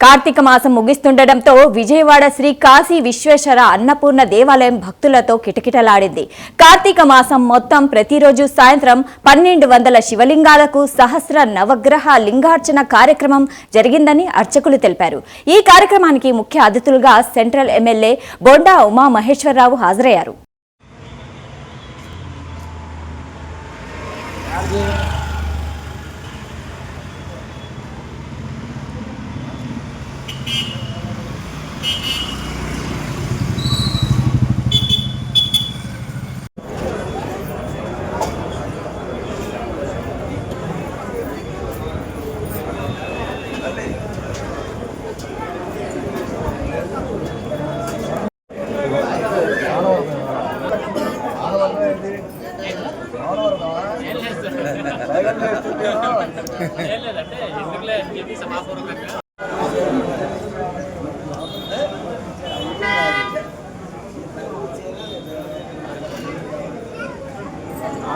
కార్తీక మాసం ముగిస్తుండటంతో విజయవాడ శ్రీ కాశీ విశ్వేశ్వర అన్నపూర్ణ దేవాలయం భక్తులతో కిటకిటలాడింది. కార్తీక మాసం మొత్తం ప్రతిరోజు సాయంత్రం పన్నెండు వందల శివలింగాలకు సహస్ర నవగ్రహ లింగార్చన కార్యక్రమం జరిగిందని అర్చకులు తెలిపారు. ఈ కార్యక్రమానికి ముఖ్య అతిథులుగా సెంట్రల్ ఎమ్మెల్యే బొండా ఉమా మహేశ్వరరావు హాజరయ్యారు.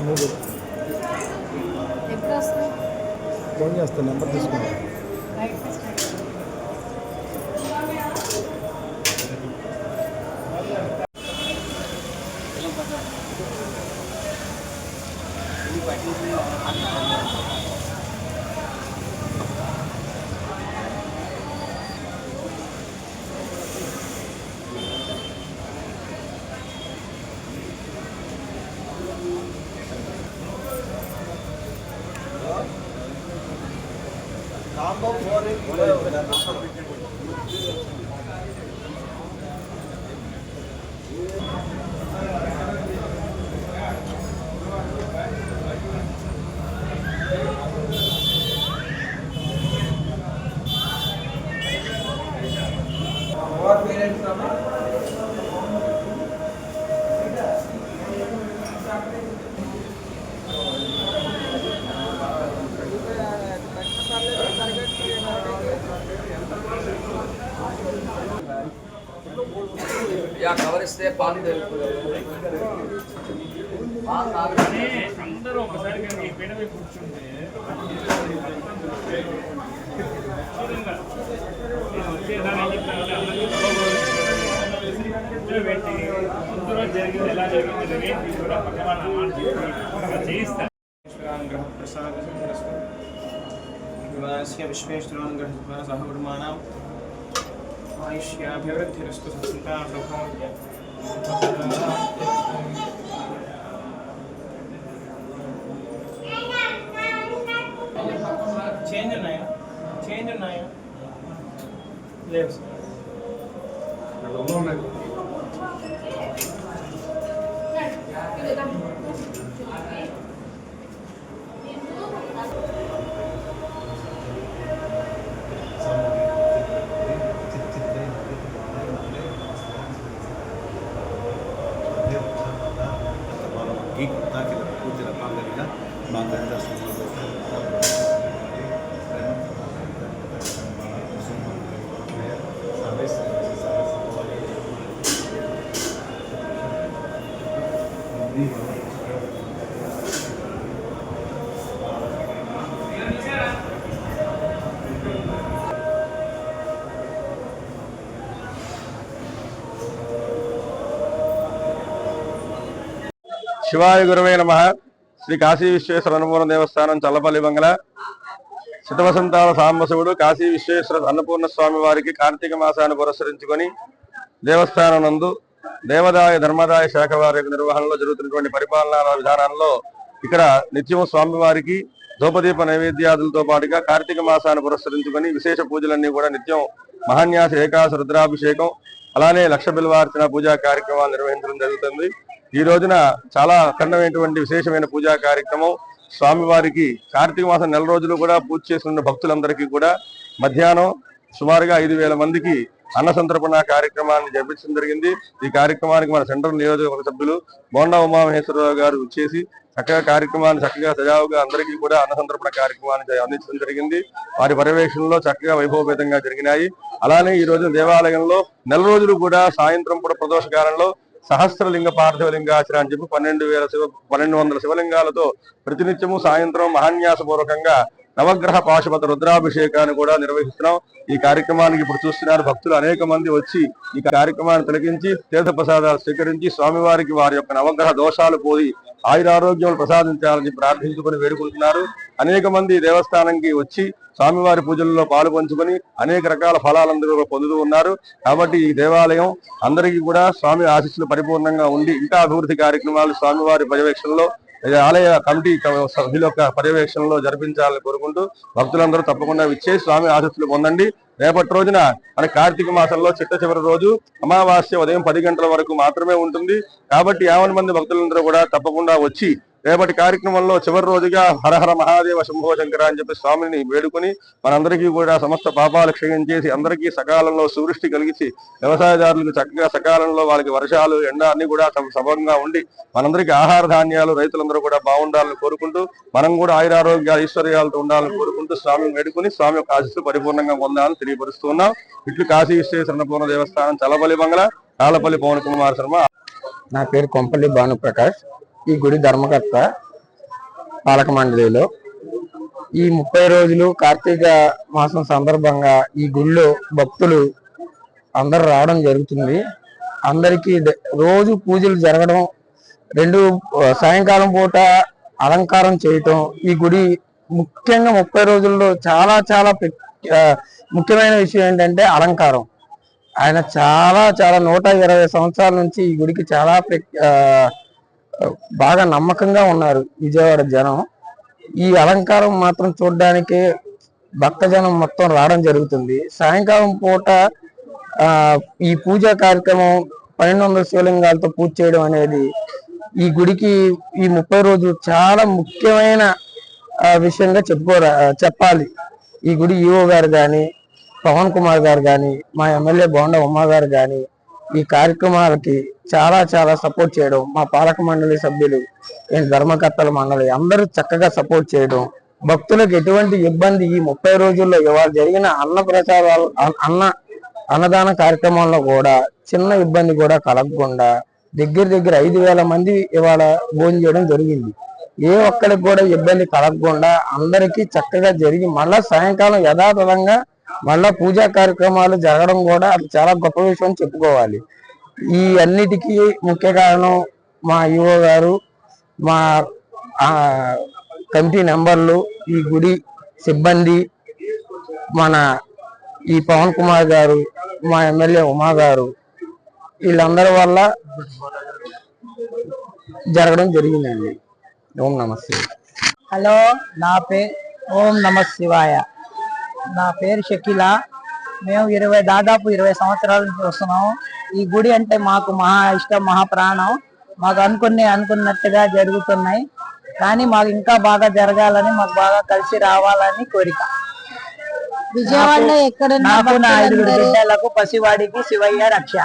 మూడు ఫోన్ చేస్తాను నెంబర్ తీసుకున్నాను రైట్ ఫస్ట్ యా కవర్ ఇస్తే పాలు అందరూ ఒకసారి కూర్చుంటే జరిగింది ఎలా జరిగింది కూడా పక్కన చేయిస్తాను గ్రహ ప్రసాద విశ్వేశ్వరానుగ్రహ సహ కుటుంబానం आयुष्याभिवृद्धिरस्तु सत्सन्ता सौभाग्य చేంజ్ ఉన్నాయా చేంజ్ ఉన్నాయా లేవు sir ricotta che repercute la palla di là, su Thank you. శివాయ గురవే నమ. శ్రీ కాశీ విశ్వేశ్వర అన్నపూర్ణ దేవస్థానం చల్లపల్లి బంగళ శతవసంతాల సాంబశివుడు కాశీ విశ్వేశ్వర అన్నపూర్ణ స్వామి వారికి కార్తీక మాసాన్ని పురస్కరించుకొని దేవస్థానం నందు దేవదాయ ధర్మదాయ శాఖ వారి యొక్క నిర్వహణలో జరుగుతున్నటువంటి పరిపాలనా విధానాల్లో ఇక్కడ నిత్యం స్వామివారికి ధూపదీప నైవేద్యాదులతో పాటుగా కార్తీక మాసాన్ని పురస్కరించుకొని విశేష పూజలన్నీ కూడా నిత్యం మహాన్యాస ఏకాశ రుద్రాభిషేకం అలానే లక్ష బిల్వార్చన పూజా కార్యక్రమాలు నిర్వహించడం జరుగుతుంది. ఈ రోజున చాలా అఖండమైనటువంటి విశేషమైన పూజా కార్యక్రమం. స్వామివారికి కార్తీక మాసం నెల రోజులు కూడా పూజ చేసిన భక్తులందరికీ కూడా మధ్యాహ్నం సుమారుగా ఐదు వేల మందికి అన్న సంతర్పణ కార్యక్రమాన్ని జరిపించడం జరిగింది. ఈ కార్యక్రమానికి మన సెంట్రల్ నియోజకవర్గ సభ్యులు బోండా ఉమామహేశ్వరరావు గారు వచ్చేసి చక్కగా కార్యక్రమాన్ని చక్కగా సజావుగా అందరికీ కూడా అన్న సంతర్పణ కార్యక్రమాన్ని అందించడం జరిగింది. వారి పర్యవేక్షణలో చక్కగా వైభవపేతంగా జరిగినాయి. అలానే ఈ రోజు దేవాలయంలో నెల రోజులు కూడా సాయంత్రం కూడా ప్రదోష కాలంలో సహస్రలింగ పార్థివలింగాచరణ అని చెప్పి పన్నెండు వేల శివ పన్నెండు వందల శివలింగాలతో ప్రతినిత్యము సాయంత్రం మహాన్యాసపూర్వకంగా నవగ్రహ పాశుపత రుద్రాభిషేకాన్ని కూడా నిర్వహిస్తున్నాం. ఈ కార్యక్రమానికి ఇప్పుడు చూస్తున్నారు భక్తులు అనేక మంది వచ్చి ఈ కార్యక్రమాన్ని తొలగించి తీర్థ ప్రసాదాలు స్వీకరించి స్వామివారికి వారి యొక్క నవగ్రహ దోషాలు పోయి ఆయురారోగ్యాలు ప్రసాదించాలని ప్రార్థించుకొని వేడుకుంటున్నారు. అనేక మంది దేవస్థానంకి వచ్చి స్వామివారి పూజల్లో పాలు పంచుకొని అనేక రకాల ఫలాలందరూ పొందుతూ ఉన్నారు. కాబట్టి ఈ దేవాలయం అందరికీ కూడా స్వామి ఆశీస్సులు పరిపూర్ణంగా ఉండి ఇంకా అభివృద్ధి కార్యక్రమాలు స్వామివారి పర్యవేక్షణలో ఆలయ కమిటీ సభ్యుల యొక్క పర్యవేక్షణలో జరిపించాలని కోరుకుంటూ భక్తులందరూ తప్పకుండా ఇచ్చే స్వామి ఆశీస్సులు పొందండి. రేపటి రోజున మన కార్తీక మాసంలో చిట్ట చివరి రోజు అమావాస్య ఉదయం పది గంటల వరకు మాత్రమే ఉంటుంది. కాబట్టి యావన్ మంది భక్తులందరూ కూడా తప్పకుండా వచ్చి రేపటి కార్యక్రమంలో చివరి రోజుగా హరహర మహాదేవ శంభో శంకర అని చెప్పి స్వామిని వేడుకొని మనందరికీ కూడా సమస్త పాపాలు క్షయించేసి అందరికీ సకాలంలో సూరిష్టి కలిగించి వ్యవసాయదారులకు చక్కగా సకాలంలో వాళ్ళకి వర్షాలు ఎండ అన్ని కూడా సమంగా ఉండి మనందరికీ ఆహార ధాన్యాలు రైతులందరూ కూడా బాగుండాలని కోరుకుంటూ మనం కూడా ఆయురారోగ్య ఐశ్వర్యాలతో ఉండాలని కోరుకుంటూ స్వామిని వేడుకొని స్వామి యొక్క ఆశీస్సులు పరిపూర్ణంగా పొందాలని తెలియపరుస్తున్నాం ఇట్లు కాశీ విశ్వేశ్వరపూర్ణ దేవస్థానం చలపల్లి బంగ్లా తాళపల్లి పవన్ కుమార్ శర్మ. నా పేరు కొంపల్లి భానుప్రకాష్. ఈ గుడి ధర్మకర్త పాలక మండలిలో. ఈ ముప్పై రోజులు కార్తీక మాసం సందర్భంగా ఈ గుడిలో భక్తులు అందరు రావడం జరుగుతుంది. అందరికీ రోజు పూజలు జరగడం రెండు సాయంకాలం పూట అలంకారం చేయటం ఈ గుడి ముఖ్యంగా ముప్పై రోజుల్లో చాలా చాలా ముఖ్యమైన విషయం ఏంటంటే అలంకారం. ఆయన చాలా చాలా నూట ఇరవై సంవత్సరాల నుంచి ఈ గుడికి చాలా ప్రక్ బాగా నమ్మకంగా ఉన్నారు విజయవాడ జనం. ఈ అలంకారం మాత్రం చూడడానికి భక్తజనం మొత్తం రావడం జరుగుతుంది. సాయంకాలం పూట ఈ పూజా కార్యక్రమం పన్నెండు వందల శివలింగాలతో పూజ చేయడం అనేది ఈ గుడికి ఈ ముప్పై రోజులు చాలా ముఖ్యమైన విషయంగా చెప్పుకోరా చెప్పాలి. ఈ గుడి ఈఓ గారు కానీ పవన్ కుమార్ గారు కానీ మా ఎమ్మెల్యే బోండా ఉమ్మా గారు కానీ ఈ కార్యక్రమాలకి చాలా చాలా సపోర్ట్ చేయడం మా పాలక మండలి సభ్యులు ధర్మకర్తల మండలి అందరూ చక్కగా సపోర్ట్ చేయడం. భక్తులకు ఎటువంటి ఇబ్బంది ఈ ముప్పై రోజుల్లో ఇవాళ జరిగిన అన్న ప్రచారాలు అన్న- అన్న అన్నదాన కార్యక్రమంలో కూడా చిన్న ఇబ్బంది కూడా కలగకుండా దగ్గర దగ్గర ఐదు వేల మంది ఇవాళ భోజనం చేయడం జరిగింది. ఏ ఒక్కరికి కూడా ఇబ్బంది కలగకుండా అందరికీ చక్కగా జరిగి మళ్ళా సాయంకాలం యథాతథంగా మళ్ళా పూజా కార్యక్రమాలు జరగడం కూడా అది చాలా గొప్ప విషయం చెప్పుకోవాలి. ఈ అన్నిటికీ ముఖ్య కారణం మా ఈవో గారు మా కమిటీ నెంబర్లు ఈ గుడి సిబ్బంది మన ఈ పవన్ కుమార్ గారు మా ఎమ్మెల్యే ఉమా గారు వీళ్ళందరి వల్ల జరగడం జరిగిందండి. ఓం నమస్తే హలో నా పేరు ఓం నమ శివాయ. నా పేరు షకీల. మేము ఇరవై దాదాపు ఇరవై సంవత్సరాల నుంచి వస్తున్నాం ఈ గుడి అంటే మాకు మహా ఇష్టం మహా ప్రాణం. మాకు అనుకునే అనుకున్నట్టుగా జరుగుతున్నాయి. కానీ మాకు ఇంకా బాగా జరగాలని మాకు బాగా కలిసి రావాలని కోరిక. విజయవాడలో ఎక్కడన్నా నాకు నా ఐదుగురు బిడ్డలకు పసివాడికి శివయ్య రక్ష.